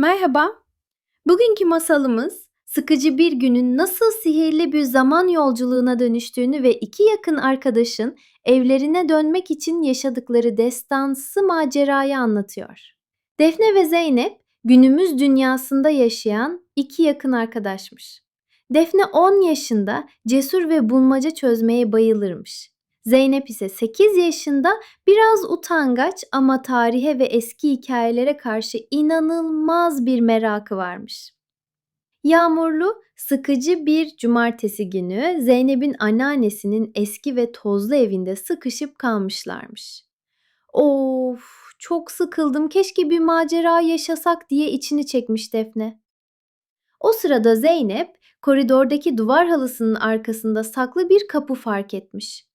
Merhaba. Bugünkü masalımız sıkıcı bir günün nasıl sihirli bir zaman yolculuğuna dönüştüğünü ve iki yakın arkadaşın evlerine dönmek için yaşadıkları destansı macerayı anlatıyor. Defne ve Zeynep günümüz dünyasında yaşayan iki yakın arkadaşmış. Defne 10 yaşında cesur ve bulmaca çözmeye bayılırmış. Zeynep ise 8 yaşında biraz utangaç ama tarihe ve eski hikayelere karşı inanılmaz bir merakı varmış. Yağmurlu, sıkıcı bir cumartesi günü Zeynep'in anneannesinin eski ve tozlu evinde sıkışıp kalmışlarmış. Of, çok sıkıldım. Keşke bir macera yaşasak diye içini çekmiş Defne. O sırada Zeynep koridordaki duvar halısının arkasında saklı bir kapı fark etmiş.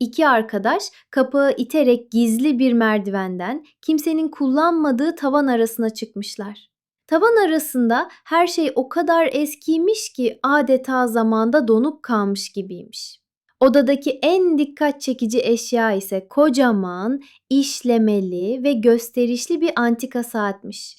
İki arkadaş kapağı iterek gizli bir merdivenden kimsenin kullanmadığı tavan arasına çıkmışlar. Tavan arasında her şey o kadar eskiymiş ki adeta zamanda donup kalmış gibiymiş. Odadaki en dikkat çekici eşya ise kocaman, işlemeli ve gösterişli bir antika saatmiş.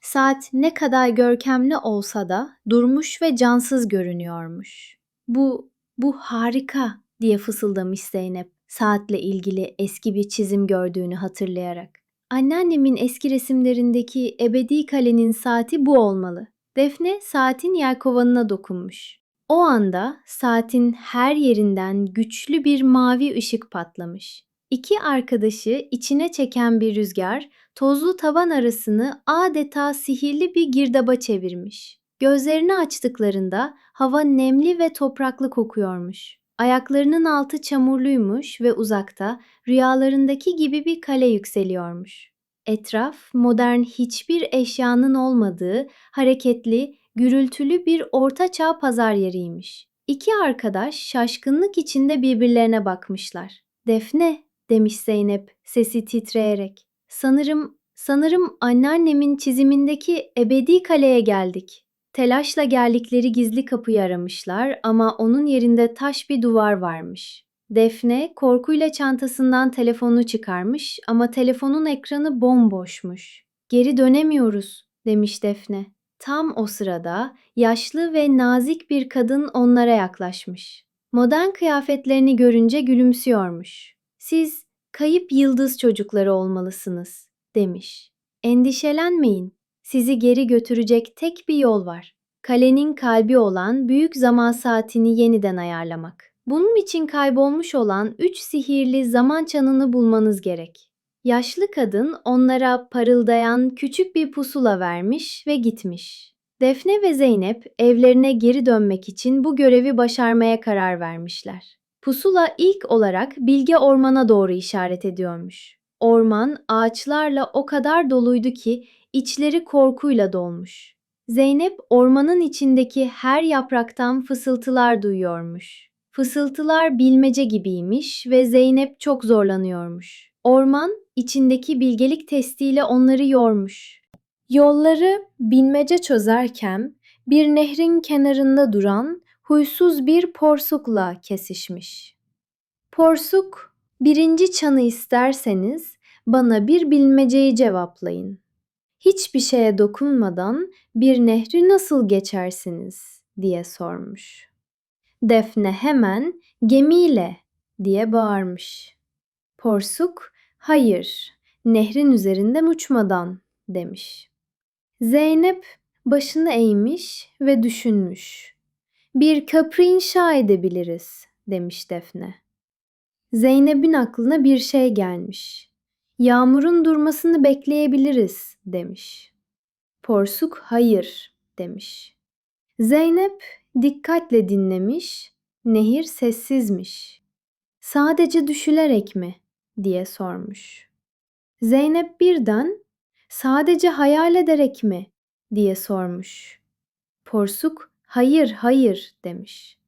Saat ne kadar görkemli olsa da durmuş ve cansız görünüyormuş. Bu, bu harika diye fısıldamış Zeynep saatle ilgili eski bir çizim gördüğünü hatırlayarak. Anneannemin eski resimlerindeki ebedi kalenin saati bu olmalı. Defne saatin yelkovanına dokunmuş. O anda saatin her yerinden güçlü bir mavi ışık patlamış. İki arkadaşı içine çeken bir rüzgar tozlu tavan arasını adeta sihirli bir girdaba çevirmiş. Gözlerini açtıklarında hava nemli ve topraklı kokuyormuş. Ayaklarının altı çamurluymuş ve uzakta rüyalarındaki gibi bir kale yükseliyormuş. Etraf modern hiçbir eşyanın olmadığı hareketli, gürültülü bir ortaçağ pazar yeriymiş. İki arkadaş şaşkınlık içinde birbirlerine bakmışlar. Defne demiş Zeynep sesi titreyerek. Sanırım, sanırım anneannemin çizimindeki ebedi kaleye geldik. Telaşla geldikleri gizli kapıyı aramışlar ama onun yerinde taş bir duvar varmış. Defne korkuyla çantasından telefonunu çıkarmış ama telefonun ekranı bomboşmuş. Geri dönemiyoruz demiş Defne. Tam o sırada yaşlı ve nazik bir kadın onlara yaklaşmış. Modern kıyafetlerini görünce gülümsüyormuş. Siz kayıp yıldız çocukları olmalısınız demiş. Endişelenmeyin. Sizi geri götürecek tek bir yol var. Kalenin kalbi olan büyük zaman saatini yeniden ayarlamak. Bunun için kaybolmuş olan üç sihirli zaman çanını bulmanız gerek. Yaşlı kadın onlara parıldayan küçük bir pusula vermiş ve gitmiş. Defne ve Zeynep evlerine geri dönmek için bu görevi başarmaya karar vermişler. Pusula ilk olarak Bilge Orman'a doğru işaret ediyormuş. Orman ağaçlarla o kadar doluydu ki içleri korkuyla dolmuş. Zeynep ormanın içindeki her yapraktan fısıltılar duyuyormuş. Fısıltılar bilmece gibiymiş ve Zeynep çok zorlanıyormuş. Orman içindeki bilgelik testiyle onları yormuş. Yolları bilmece çözerken bir nehrin kenarında duran huysuz bir porsukla kesişmiş. Porsuk, birinci çanı isterseniz bana bir bilmeceyi cevaplayın. Hiçbir şeye dokunmadan bir nehri nasıl geçersiniz diye sormuş. Defne hemen gemiyle diye bağırmış. Porsuk hayır nehrin üzerinden uçmadan demiş. Zeynep başını eğmiş ve düşünmüş. Bir köprü inşa edebiliriz demiş Defne. Zeynep'in aklına bir şey gelmiş. Yağmurun durmasını bekleyebiliriz demiş. Porsuk hayır demiş. Zeynep dikkatle dinlemiş, nehir sessizmiş. Sadece düşülerek mi diye sormuş. Zeynep birden sadece hayal ederek mi diye sormuş. Porsuk hayır hayır demiş.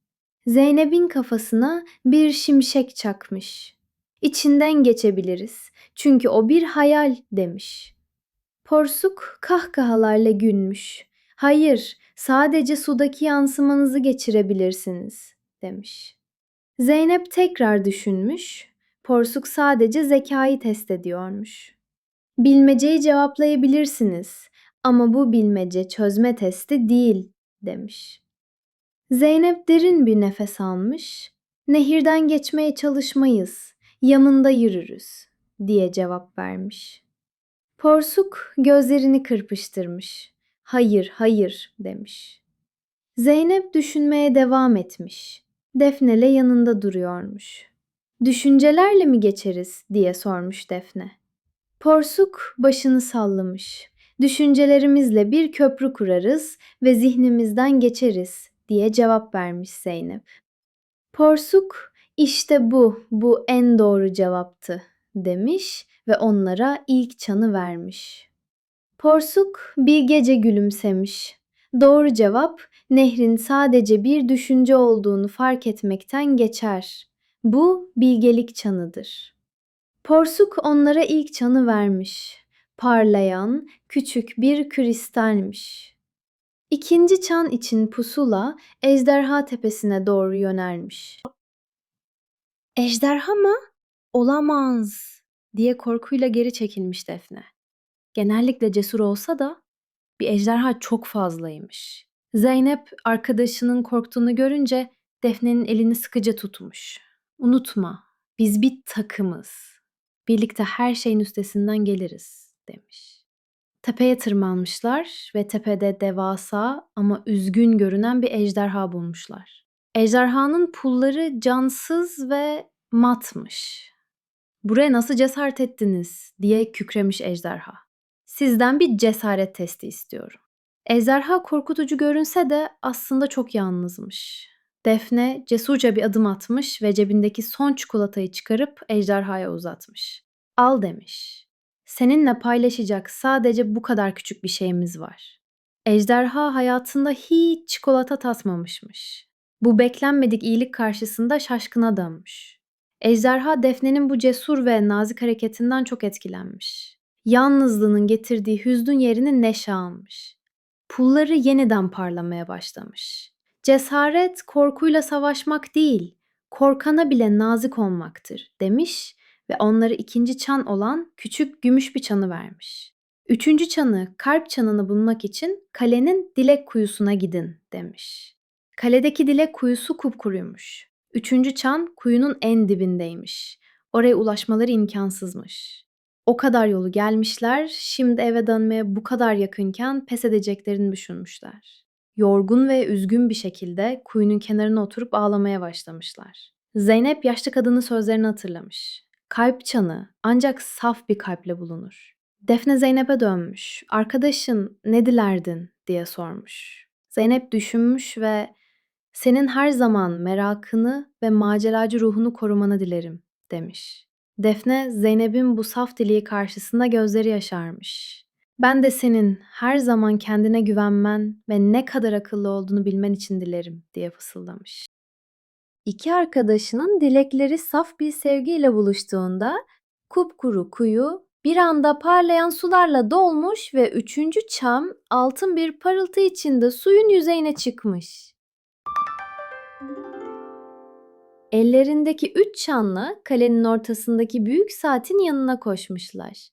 Zeynep'in kafasına bir şimşek çakmış. İçinden geçebiliriz. Çünkü o bir hayal demiş. Porsuk kahkahalarla gülmüş. Hayır, sadece sudaki yansımanızı geçirebilirsiniz demiş. Zeynep tekrar düşünmüş. Porsuk sadece zekayı test ediyormuş. Bilmeceyi cevaplayabilirsiniz ama bu bilmece çözme testi değil demiş. Zeynep derin bir nefes almış. Nehirden geçmeye çalışmayız, yanında yürürüz diye cevap vermiş. Porsuk gözlerini kırpıştırmış. Hayır, hayır demiş. Zeynep düşünmeye devam etmiş. Defne'le yanında duruyormuş. Düşüncelerle mi geçeriz diye sormuş Defne. Porsuk başını sallamış. Düşüncelerimizle bir köprü kurarız ve zihnimizden geçeriz diye cevap vermiş Zeynep. Porsuk işte bu, bu en doğru cevaptı demiş ve onlara ilk çanı vermiş. Porsuk bir gece gülümsemiş. Doğru cevap nehrin sadece bir düşünce olduğunu fark etmekten geçer. Bu bilgelik çanıdır. Porsuk onlara ilk çanı vermiş. Parlayan küçük bir kristalmiş. İkinci çan için pusula ejderha tepesine doğru yönelmiş. Ejderha mı? Olamaz diye korkuyla geri çekilmiş Defne. Genellikle cesur olsa da bir ejderha çok fazlaymış. Zeynep arkadaşının korktuğunu görünce Defne'nin elini sıkıca tutmuş. Unutma, biz bir takımız. Birlikte her şeyin üstesinden geliriz demiş. Tepeye tırmanmışlar ve tepede devasa ama üzgün görünen bir ejderha bulmuşlar. Ejderhanın pulları cansız ve matmış. Buraya nasıl cesaret ettiniz diye kükremiş ejderha. Sizden bir cesaret testi istiyorum. Ejderha korkutucu görünse de aslında çok yalnızmış. Defne cesurca bir adım atmış ve cebindeki son çikolatayı çıkarıp ejderhaya uzatmış. Al demiş. Seninle paylaşacak sadece bu kadar küçük bir şeyimiz var. Ejderha hayatında hiç çikolata tatmamışmış. Bu beklenmedik iyilik karşısında şaşkına dönmüş. Ejderha Defne'nin bu cesur ve nazik hareketinden çok etkilenmiş. Yalnızlığının getirdiği hüznün yerini neşe almış. Pulları yeniden parlamaya başlamış. Cesaret korkuyla savaşmak değil, korkana bile nazik olmaktır demiş ve onlara ikinci çan olan küçük gümüş bir çanı vermiş. Üçüncü çanı, kalp çanını bulmak için kalenin dilek kuyusuna gidin demiş. Kaledeki dilek kuyusu kupkuruymuş. Üçüncü çan kuyunun en dibindeymiş. Oraya ulaşmaları imkansızmış. O kadar yolu gelmişler, şimdi eve dönmeye bu kadar yakınken pes edeceklerini düşünmüşler. Yorgun ve üzgün bir şekilde kuyunun kenarına oturup ağlamaya başlamışlar. Zeynep yaşlı kadının sözlerini hatırlamış. Kalp çanı ancak saf bir kalple bulunur. Defne Zeynep'e dönmüş. Arkadaşın ne dilerdin diye sormuş. Zeynep düşünmüş ve senin her zaman merakını ve maceracı ruhunu korumanı dilerim demiş. Defne Zeynep'in bu saf diliği karşısında gözleri yaşarmış. Ben de senin her zaman kendine güvenmen ve ne kadar akıllı olduğunu bilmen için dilerim diye fısıldamış. İki arkadaşının dilekleri saf bir sevgiyle buluştuğunda kupkuru kuyu bir anda parlayan sularla dolmuş ve üçüncü çam altın bir parıltı içinde suyun yüzeyine çıkmış. Ellerindeki üç çanla kalenin ortasındaki büyük saatin yanına koşmuşlar.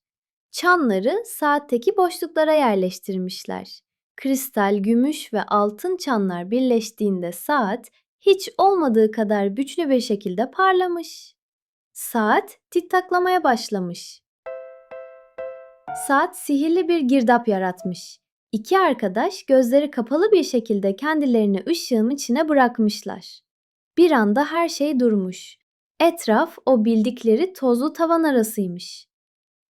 Çanları saatteki boşluklara yerleştirmişler. Kristal, gümüş ve altın çanlar birleştiğinde saat hiç olmadığı kadar güçlü bir şekilde parlamış. Saat tiktaklamaya başlamış. Saat sihirli bir girdap yaratmış. İki arkadaş gözleri kapalı bir şekilde kendilerini ışığın içine bırakmışlar. Bir anda her şey durmuş. Etraf o bildikleri tozlu tavan arasıymış.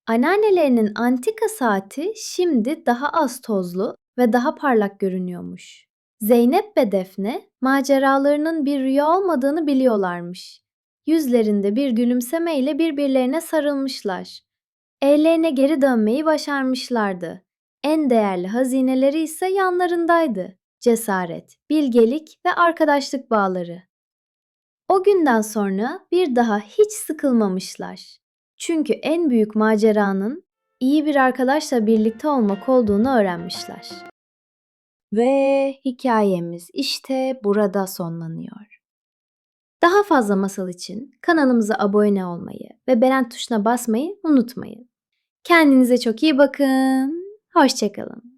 Anneannelerinin antika saati şimdi daha az tozlu ve daha parlak görünüyormuş. Zeynep ve Defne maceralarının bir rüya olmadığını biliyorlarmış. Yüzlerinde bir gülümsemeyle birbirlerine sarılmışlar. Evlerine geri dönmeyi başarmışlardı. En değerli hazineleri ise yanlarındaydı. Cesaret, bilgelik ve arkadaşlık bağları. O günden sonra bir daha hiç sıkılmamışlar. Çünkü en büyük maceranın iyi bir arkadaşla birlikte olmak olduğunu öğrenmişler. Ve hikayemiz işte burada sonlanıyor. Daha fazla masal için kanalımıza abone olmayı ve beğen tuşuna basmayı unutmayın. Kendinize çok iyi bakın. Hoşça kalın.